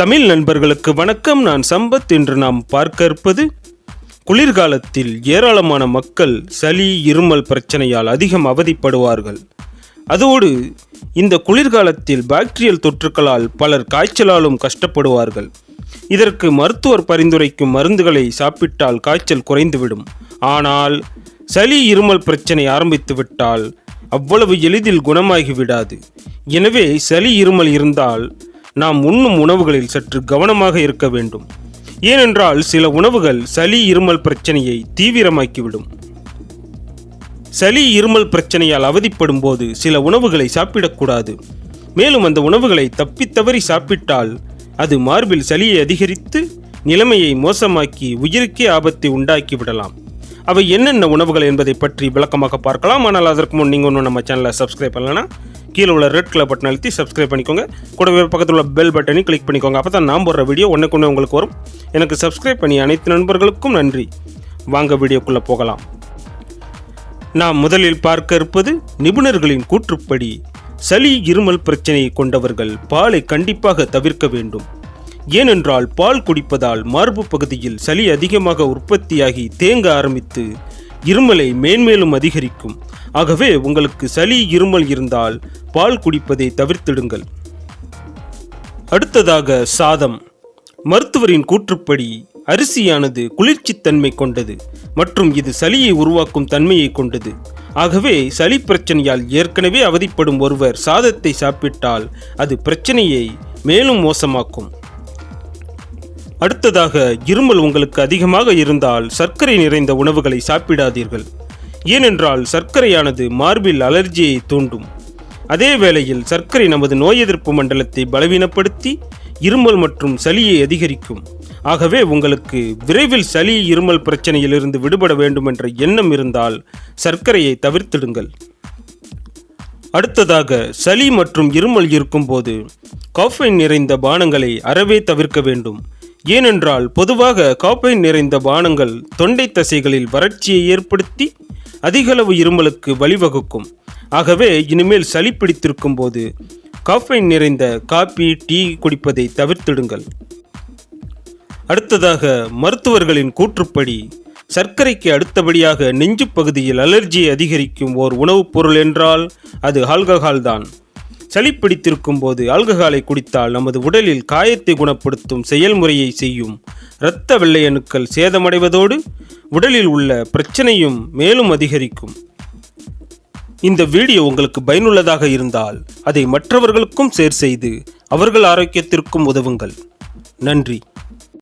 தமிழ் நண்பர்களுக்கு வணக்கம். நான் சம்பத். என்று நாம் பார்க்க இருப்பது குளிர்காலத்தில் ஏராளமான மக்கள் சளி இருமல் பிரச்சனையால் அதிகம் அவதிப்படுவார்கள். அதோடு இந்த குளிர்காலத்தில் பாக்டீரியல் தொற்றுக்களால் பலர் காய்ச்சலாலும் கஷ்டப்படுவார்கள். இதற்கு மருத்துவர் பரிந்துரைக்கும் மருந்துகளை சாப்பிட்டால் காய்ச்சல் குறைந்துவிடும். ஆனால் சளி இருமல் பிரச்சனை ஆரம்பித்துவிட்டால் அவ்வளவு எளிதில் குணமாகி விடாது எனவே சளி இருமல் இருந்தால் நாம் உண்ணும் உணவுகளில் சற்று கவனமாக இருக்க வேண்டும். ஏனென்றால் சில உணவுகள் சளி இருமல் பிரச்சனையை தீவிரமாக்கிவிடும். சளி இருமல் பிரச்சனையால் அவதிப்படும் போது சில உணவுகளை சாப்பிடக்கூடாது. மேலும் அந்த உணவுகளை தப்பித்தவறி சாப்பிட்டால் அது மார்பில் சளியை அதிகரித்து நிலைமையை மோசமாக்கி உயிருக்கே ஆபத்தை உண்டாக்கி விடலாம். அவை என்னென்ன உணவுகள் என்பதை பற்றி விளக்கமாக பார்க்கலாம். ஆனால் அதற்கு முன் நீங்கள் ஒன்றும் நம்ம சேனலை சப்ஸ்கிரைப் பண்ணலன்னா கீழே உள்ள ரெட் கலர் பட்டன் அழுத்தி சப்ஸ்கிரைப் பண்ணிக்கோங்க. கூடவே பக்கத்தில் உள்ள பெல் பட்டனையும் கிளிக் பண்ணிக்கோங்க. அப்போ தான் நான் போடுற வீடியோ ஒன்றுக்கு உங்களுக்கு வரும். எனக்கு சப்ஸ்கிரைப் பண்ணி அனைத்து நண்பர்களுக்கும் நன்றி. வாங்க வீடியோக்குள்ளே போகலாம். நாம் முதலில் பார்க்க இருப்பது நிபுணர்களின் கூற்றுப்படி. சளி இருமல் பிரச்சனையை கொண்டவர்கள் பாலை கண்டிப்பாக தவிர்க்க வேண்டும். ஏனென்றால் பால் குடிப்பதால் மார்பு பகுதியில் சளி அதிகமாக உற்பத்தியாகி தேங்க ஆரம்பித்து இருமலை மேன்மேலும் அதிகரிக்கும். ஆகவே உங்களுக்கு சளி இருமல் இருந்தால் பால் குடிப்பதை தவிர்த்திடுங்கள். அடுத்ததாக சாதம். மருத்துவரின் கூற்றுப்படி அரிசியானது குளிர்ச்சித்தன்மை கொண்டது மற்றும் இது சளியை உருவாக்கும் தன்மையை கொண்டது. ஆகவே சளி பிரச்சனையால் ஏற்கனவே அவதிப்படும் ஒருவர் சாதத்தை சாப்பிட்டால் அது பிரச்சனையை மேலும் மோசமாக்கும். அடுத்ததாக இருமல் உங்களுக்கு அதிகமாக இருந்தால் சர்க்கரை நிறைந்த உணவுகளை சாப்பிடாதீர்கள். ஏனென்றால் சர்க்கரையானது மார்பில் அலர்ஜியை தூண்டும். அதே வேளையில் சர்க்கரை நமது நோய் எதிர்ப்பு மண்டலத்தை பலவீனப்படுத்தி இருமல் மற்றும் சளியை அதிகரிக்கும். ஆகவே உங்களுக்கு விரைவில் சளி இருமல் பிரச்சனையிலிருந்து விடுபட வேண்டும் என்ற எண்ணம் இருந்தால் சர்க்கரையை தவிர்த்திடுங்கள். அடுத்ததாக சளி மற்றும் இருமல் இருக்கும்போது காஃபைன் நிறைந்த பானங்களை அறவே தவிர்க்க வேண்டும். ஏனென்றால் பொதுவாக காப்பைன் நிறைந்த பானங்கள் தொண்டை தசைகளில் வறட்சியை ஏற்படுத்தி அதிகளவு இருமலுக்கு வழிவகுக்கும். ஆகவே இனிமேல் சளி பிடித்திருக்கும் போது காஃபைன் நிறைந்த காபி டீ குடிப்பதை தவிர்த்திடுங்கள். அடுத்ததாக மருத்துவர்களின் கூற்றுப்படி சர்க்கரைக்கு அடுத்தபடியாக நெஞ்சு பகுதியில் அலர்ஜியை அதிகரிக்கும் ஓர் உணவுப் பொருள் என்றால் அது ஆல்கஹால் தான். சளி பிடித்திருக்கும் போது ஆல்கஹாலை குடித்தால் நமது உடலில் காயத்தை குணப்படுத்தும் செயல்முறையை செய்யும். இரத்த வெள்ளையணுக்கள் சேதமடைவதோடு உடலில் உள்ள பிரச்சனையும் மேலும் அதிகரிக்கும். இந்த வீடியோ உங்களுக்கு பயனுள்ளதாக இருந்தால் அதை மற்றவர்களுக்கும் ஷேர் செய்து அவர்கள் ஆரோக்கியத்திற்கும் உதவுங்கள். நன்றி.